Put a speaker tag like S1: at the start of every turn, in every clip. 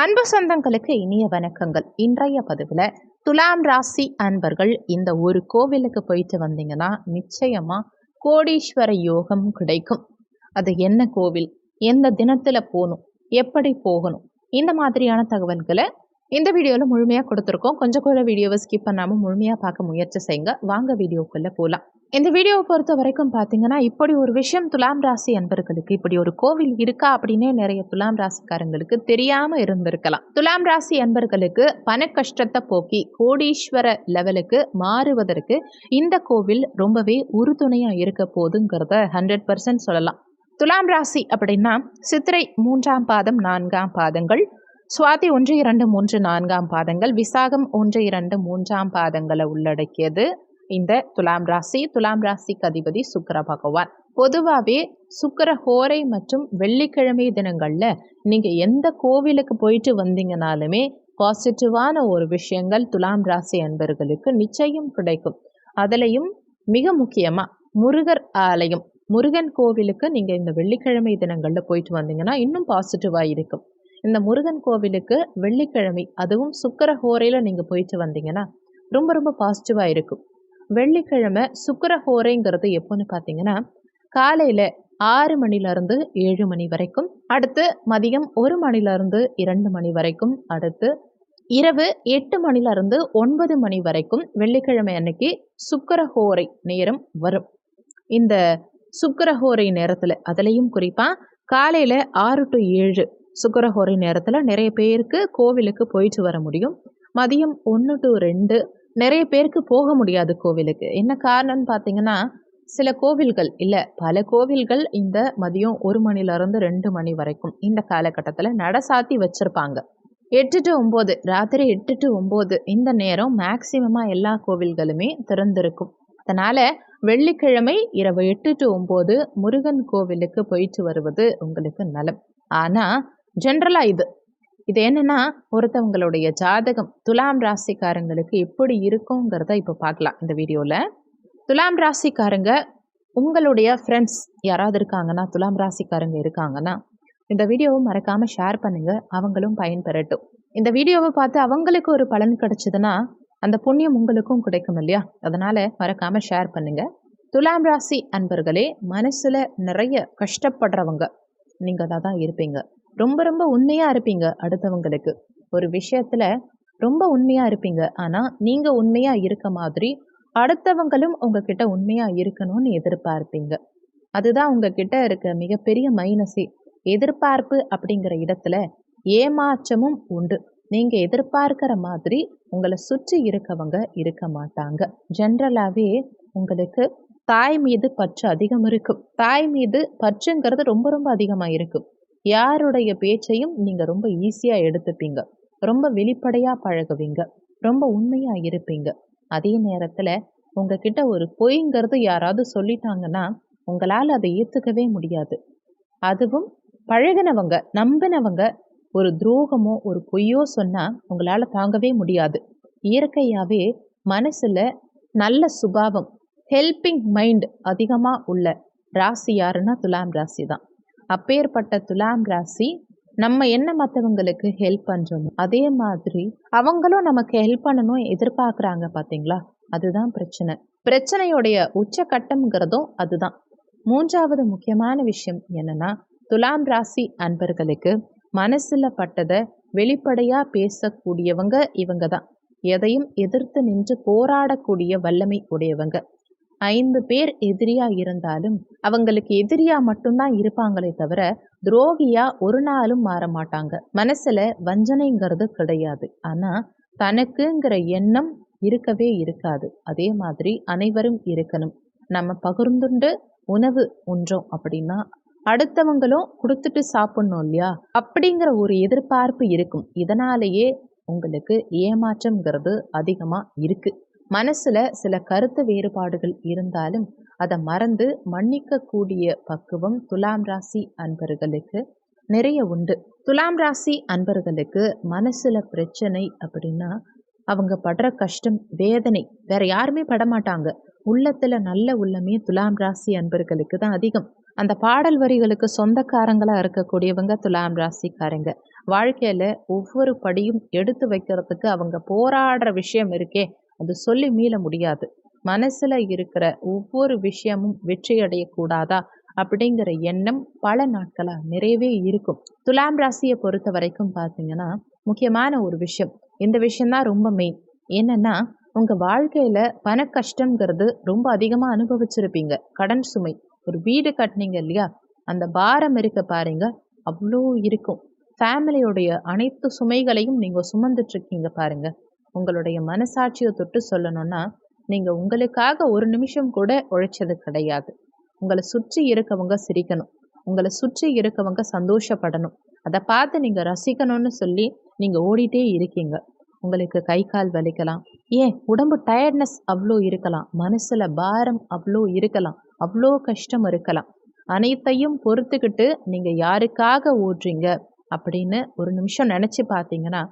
S1: அன்பு சொந்தங்களுக்கு இனிய வணக்கங்கள். இன்றைய பதிவில் துலாம் ராசி அன்பர்கள் இந்த ஒரு கோவிலுக்கு போயிட்டு வந்தீங்கன்னா நிச்சயமாக கோடீஸ்வர யோகம் கிடைக்கும். அது என்ன கோவில்? எந்த தினத்தில் போகணும்? எப்படி போகணும்? இந்த மாதிரியான தகவல்களை இந்த வீடியோவில் முழுமையாக கொடுத்துருக்கோம். கொஞ்சம் கூட வீடியோவை ஸ்கிப் பண்ணாமல் முழுமையாக பார்க்க முயற்சி செய்யுங்க. வாங்க வீடியோக்குள்ளே போகலாம் இந்த வீடியோவை பொறுத்த வரைக்கும் பார்த்தீங்கன்னா இப்படி ஒரு விஷயம் துலாம் ராசி அன்பர்களுக்கு இப்படி ஒரு கோவில் இருக்கா அப்படின்னே நிறைய துலாம் ராசிக்காரங்களுக்கு தெரியாமல் இருந்திருக்கலாம். துலாம் ராசி அன்பர்களுக்கு பண கஷ்டத்தை போக்கி கோடீஸ்வர லெவலுக்கு மாறுவதற்கு இந்த கோவில் ரொம்பவே உறுதுணையாக இருக்க போதுங்கிறத ஹண்ட்ரட் பர்சன்ட் சொல்லலாம். துலாம் ராசி அப்படின்னா சித்திரை மூன்றாம் பாதம் நான்காம் பாதங்கள் சுவாதி ஒன்று இரண்டு மூன்று நான்காம் பாதங்கள் விசாகம் ஒன்று இரண்டு மூன்றாம் பாதங்களை உள்ளடக்கியது. இந்த துலாம் ராசி துலாம் ராசிக்கு அதிபதி சுக்கர பகவான். பொதுவாகவே சுக்கர ஹோரை மற்றும் வெள்ளிக்கிழமை தினங்களில் நீங்கள் எந்த கோவிலுக்கு போயிட்டு வந்தீங்கனாலுமே பாசிட்டிவான ஒரு விஷயங்கள் துலாம் ராசி அன்பர்களுக்கு நிச்சயம் கிடைக்கும். அதுலேயும் மிக முக்கியமாக முருகர் ஆலயம் முருகன் கோவிலுக்கு நீங்கள் இந்த வெள்ளிக்கிழமை தினங்களில் போயிட்டு வந்தீங்கன்னா இன்னும் பாசிட்டிவாக இருக்கும். இந்த முருகன் கோவிலுக்கு வெள்ளிக்கிழமை அதுவும் சுக்கர ஹோரையில் நீங்கள் போயிட்டு வந்தீங்கன்னா ரொம்ப ரொம்ப பாசிட்டிவாக இருக்கும். வெள்ளிக்கிழமை சுக்கரஹோரைங்கிறது எப்போன்னு பார்த்தீங்கன்னா காலையில் ஆறு மணிலேருந்து ஏழு மணி வரைக்கும் அடுத்து மதியம் ஒரு மணிலேருந்து இரண்டு மணி வரைக்கும் அடுத்து இரவு எட்டு மணிலேருந்து ஒன்பது மணி வரைக்கும் வெள்ளிக்கிழமை அன்னைக்கு சுக்கரஹோரை நேரம் வரும். இந்த சுக்கரஹோரை நேரத்தில் அதுலேயும் குறிப்பாக காலையில் ஆறு டு ஏழு சுக்கரஹோரை நேரத்தில் நிறைய பேருக்கு கோவிலுக்கு போயிட்டு வர முடியும். மதியம் ஒன்று டு ரெண்டு நிறைய பேருக்கு போக முடியாது கோவிலுக்கு. என்ன காரணம்னு பார்த்தீங்கன்னா சில கோவில்கள் இல்லை பல கோவில்கள் இந்த மதியம் ஒரு மணிலேருந்து ரெண்டு மணி வரைக்கும் இந்த காலகட்டத்தில் நட சாத்தி வச்சுருப்பாங்க. எட்டு டு ஒம்பது ராத்திரி எட்டு டு ஒம்பது இந்த நேரம் மேக்சிமமாக எல்லா கோவில்களுமே திறந்திருக்கும். அதனால் வெள்ளிக்கிழமை இரவு எட்டு டு ஒம்பது முருகன் கோவிலுக்கு போயிட்டு வருவது உங்களுக்கு நலம். ஆனால் ஜென்ரலாக இது இது என்னன்னா ஒருத்தவங்களுடைய ஜாதகம் துலாம் ராசிக்காரங்களுக்கு எப்படி இருக்குங்கிறத இப்போ பார்க்கலாம் இந்த வீடியோவில் துலாம் ராசிக்காரங்க உங்களுடைய ஃப்ரெண்ட்ஸ் யாராவது இருக்காங்கன்னா துலாம் ராசிக்காரங்க இருக்காங்கன்னா இந்த வீடியோவை மறக்காமல் ஷேர் பண்ணுங்கள் அவங்களும் பயன்பெறட்டும். இந்த வீடியோவை பார்த்து அவங்களுக்கு ஒரு பலன் கிடைச்சதுன்னா அந்த புண்ணியம் உங்களுக்கும் கிடைக்கும் இல்லையா? அதனால் மறக்காமல் ஷேர் பண்ணுங்கள் துலாம் ராசி அன்பர்களே மனசில் நிறைய கஷ்டப்படுறவங்க நீங்கள் தான் இருப்பீங்க. ரொம்ப ரொம்ப உண்மையாக இருப்பீங்க அடுத்தவங்களுக்கு. ஒரு விஷயத்தில் ரொம்ப உண்மையாக இருப்பீங்க. ஆனால் நீங்கள் உண்மையாக இருக்க மாதிரி அடுத்தவங்களும் உங்ககிட்ட உண்மையாக இருக்கணும்னு எதிர்பார்ப்பீங்க. அதுதான் உங்ககிட்ட இருக்க மிகப்பெரிய மைனஸே எதிர்பார்ப்பு அப்படிங்கிற இடத்துல ஏமாற்றமும் உண்டு. நீங்கள் எதிர்பார்க்கிற மாதிரி உங்களை சுற்றி இருக்கவங்க இருக்க மாட்டாங்க. ஜென்ரலாகவே உங்களுக்கு தாய் மீது பற்று அதிகம் இருக்கும். தாய் மீது பற்றுங்கிறது ரொம்ப ரொம்ப அதிகமாக இருக்கும். யாருடைய பேச்சையும் நீங்கள் ரொம்ப ஈஸியாக எடுத்துப்பீங்க. ரொம்ப வெளிப்படையாக பழகுவீங்க. ரொம்ப உண்மையாக இருப்பீங்க. அதே நேரத்தில் உங்ககிட்ட ஒரு பொய்ங்கிறது யாராவது சொல்லிட்டாங்கன்னா உங்களால் அதை ஏற்றுக்கவே முடியாது. அதுவும் பழகினவங்க நம்பினவங்க ஒரு துரோகமோ ஒரு பொய்யோ சொன்னால் உங்களால் தாங்கவே முடியாது. இயற்கையாகவே மனசில் நல்ல சுபாவம் ஹெல்பிங் மைண்ட் அதிகமாக உள்ள ராசி யாருன்னா துலாம் ராசி தான். அப்பேற்பட்ட துலாம் ராசி நம்ம என்ன மற்றவங்களுக்கு ஹெல்ப் பண்ணுறோமோ அதே மாதிரி அவங்களும் நமக்கு ஹெல்ப் பண்ணணும் எதிர்பார்க்குறாங்க பார்த்தீங்களா அதுதான் பிரச்சனை. பிரச்சனையுடைய உச்சக்கட்டம்ங்கிறதும் அதுதான். மூன்றாவது முக்கியமான விஷயம் என்னன்னா துலாம் ராசி அன்பர்களுக்கு மனசில் பட்டதை வெளிப்படையாக பேசக்கூடியவங்க இவங்க தான் எதையும் எதிர்த்து நின்று போராடக்கூடிய வல்லமை உடையவங்க. ஐந்து பேர் எதிரியா இருந்தாலும் அவங்களுக்கு எதிரியா மட்டும்தான் இருப்பாங்களே தவிர துரோகியா ஒரு நாளும் மாற மாட்டாங்க. மனசுல வஞ்சனைங்கிறது கிடையாது. ஆனா தனக்குங்கிற எண்ணம் இருக்கவே இருக்காது. அதே மாதிரி அனைவரும் இருக்கணும். நம்ம பகிர்ந்துண்டு உணவு உன்றோம் அப்படின்னா அடுத்தவங்களும் கொடுத்துட்டு சாப்பிட்ணும் இல்லையா? அப்படிங்கிற ஒரு எதிர்பார்ப்பு இருக்கும். இதனாலேயே உங்களுக்கு ஏமாற்றம்ங்கிறது அதிகமாக இருக்குது மனசில் சில கருத்து வேறுபாடுகள் இருந்தாலும் அதை மறந்து மன்னிக்கக்கூடிய பக்குவம் துலாம் ராசி அன்பர்களுக்கு நிறைய உண்டு. துலாம் ராசி அன்பர்களுக்கு மனசில் பிரச்சனை அப்படின்னா அவங்க படுற கஷ்டம் வேதனை வேற யாருமே படமாட்டாங்க. உள்ளத்தில் நல்ல உள்ளமே துலாம் ராசி அன்பர்களுக்கு தான் அதிகம். அந்த பாடல் வரிகளுக்கு சொந்தக்காரங்களாக இருக்கக்கூடியவங்க துலாம் ராசிக்காரங்க. வாழ்க்கையில் ஒவ்வொரு படியும் எடுத்து வைக்கிறதுக்கு அவங்க போராடுற விஷயம் இருக்கே. அது சொல்லி மீள முடியாது. மனசில் இருக்கிற ஒவ்வொரு விஷயமும் வெற்றி அடையக்கூடாதா அப்படிங்கிற எண்ணம் பல நாட்களாக நிறையவே இருக்கும். துலாம் ராசியை பொறுத்த வரைக்கும் பார்த்தீங்கன்னா முக்கியமான ஒரு விஷயம். இந்த விஷயம்தான் ரொம்ப மெயின் என்னென்னா உங்கள் வாழ்க்கையில் பண கஷ்டங்கிறது ரொம்ப அதிகமாக அனுபவிச்சிருப்பீங்க. கடன் சுமை. ஒரு வீடு கட்டினீங்க இல்லையா? அந்த பாரம் இருக்க பாருங்க. அவ்வளோ இருக்கும். ஃபேமிலியுடைய அனைத்து சுமைகளையும் நீங்கள் சுமந்துட்டுருக்கீங்க பாருங்க. உங்களுடைய மனசாட்சியை தொட்டு சொல்லணும்னா நீங்கள் உங்களுக்காக ஒரு நிமிஷம் கூட உழைச்சது கிடையாது. உங்களை சுற்றி இருக்கவங்க சிரிக்கணும். உங்களை சுற்றி இருக்கவங்க சந்தோஷப்படணும். அதை பார்த்து நீங்கள் ரசிக்கணும்னு சொல்லி நீங்கள் ஓடிட்டே இருக்கீங்க. உங்களுக்கு கை கால் வலிக்கலாம். ஏன்? உடம்பு டயர்ட்னஸ் அவ்வளோ இருக்கலாம். மனசில் பாரம் அவ்வளோ இருக்கலாம். அவ்வளோ கஷ்டம் இருக்கலாம். அனைத்தையும் பொறுத்துக்கிட்டு நீங்கள் யாருக்காக ஓடுறீங்க அப்படின்னு ஒரு நிமிஷம் நினச்சி பார்த்தீங்கன்னா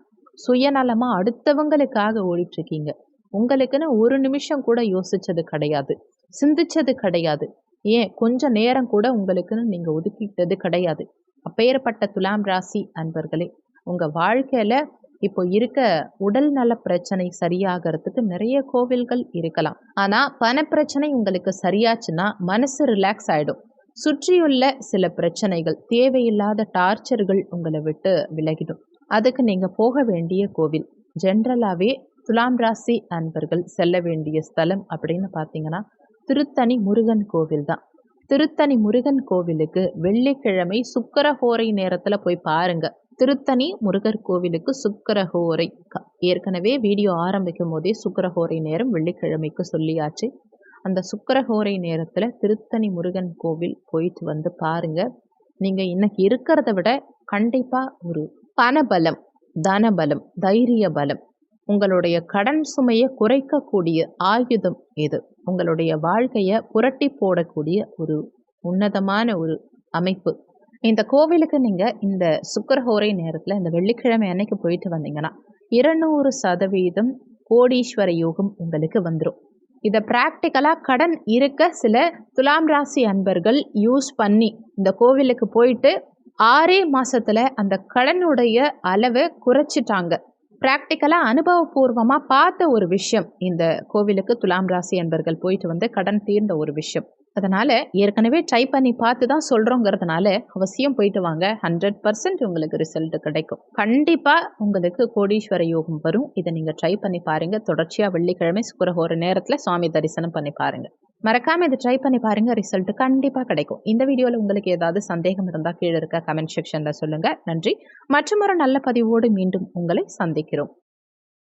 S1: சுயநலமாக அடுத்தவங்களுக்காக ஓடிட்டுருக்கீங்க. உங்களுக்குன்னு ஒரு நிமிஷம் கூட யோசிச்சது கிடையாது. சிந்திச்சது கிடையாது. ஏன்? கொஞ்ச நேரம் கூட உங்களுக்குன்னு நீங்கள் ஒதுக்கிட்டது கிடையாது. அப்பேற்பட்ட துலாம் ராசி அன்பர்களே உங்கள் வாழ்க்கையில் இப்போ இருக்க உடல் நல பிரச்சனை சரியாகிறதுக்கு நிறைய கோவில்கள் இருக்கலாம். ஆனால் பண பிரச்சனை உங்களுக்கு சரியாச்சுன்னா மனசு ரிலாக்ஸ் ஆகிடும் சுற்றியுள்ள சில பிரச்சனைகள் தேவையில்லாத டார்ச்சர்கள் உங்களை விட்டு விலகிடும். அதுக்கு நீங்கள் போக வேண்டிய கோவில். ஜென்ரலாகவே துலாம் ராசி அன்பர்கள் செல்ல வேண்டிய ஸ்தலம் அப்படின்னு பார்த்தீங்கன்னா திருத்தணி முருகன் கோவில் தான். திருத்தணி முருகன் கோவிலுக்கு வெள்ளிக்கிழமை சுக்கரஹோரை நேரத்தில் போய் பாருங்கள் திருத்தணி முருகர் கோவிலுக்கு சுக்கரஹோரை ஏற்கனவே வீடியோ ஆரம்பிக்கும் போதே சுக்கரஹோரை நேரம் வெள்ளிக்கிழமைக்கு சொல்லியாச்சு. அந்த சுக்கரஹோரை நேரத்தில் திருத்தணி முருகன் கோவில் போயிட்டு வந்து பாருங்கள் நீங்கள் இன்னைக்கு இருக்கிறத விட கண்டிப்பாக ஒரு பணபலம் தனபலம் தைரிய பலம் உங்களுடைய கடன் சுமையை குறைக்கக்கூடிய ஆயுதம் இது. உங்களுடைய வாழ்க்கையை புரட்டி போடக்கூடிய ஒரு உன்னதமான ஒரு அமைப்பு. இந்த கோவிலுக்கு நீங்கள் இந்த சுக்கரஹோரை நேரத்தில் இந்த வெள்ளிக்கிழமை அன்னைக்கு போயிட்டு வந்தீங்கன்னா இருநூறு சதவீதம் கோடீஸ்வர யோகம் உங்களுக்கு வந்துடும் இதை ப்ராக்டிக்கலாக கடன் இருக்க சில துலாம் ராசி அன்பர்கள் யூஸ் பண்ணி இந்த கோவிலுக்கு போயிட்டு ஆறே மாதத்தில் அந்த கடனுடைய அளவை குறைச்சிட்டாங்க. ப்ராக்டிக்கலாக அனுபவபூர்வமாக பார்த்த ஒரு விஷயம் இந்த கோவிலுக்கு துலாம் ராசி அன்பர்கள் போயிட்டு வந்து கடன் தீர்ந்த ஒரு விஷயம். அதனால் ஏற்கனவே ட்ரை பண்ணி பார்த்து தான் சொல்கிறோங்கிறதுனால அவசியம் போயிட்டு வாங்க. ஹண்ட்ரட் பர்சன்ட் உங்களுக்கு ரிசல்ட் கிடைக்கும். கண்டிப்பாக உங்களுக்கு கோடீஸ்வர யோகம் வரும். இதை நீங்கள் ட்ரை பண்ணி பாருங்கள் தொடர்ச்சியாக வெள்ளிக்கிழமை சுக்கரஹோர நேரத்தில் சுவாமி தரிசனம் பண்ணி பாருங்கள் மறக்காமல் இதை ட்ரை பண்ணி பாருங்கள் ரிசல்ட் கண்டிப்பாக கிடைக்கும். இந்த வீடியோவில் உங்களுக்கு ஏதாவது சந்தேகம் இருந்தால் கீழே இருக்க கமெண்ட் செக்ஷனில் சொல்லுங்கள் நன்றி. மற்றும் ஒரு நல்ல பதிவோடு மீண்டும் உங்களை சந்திக்கிறோம்.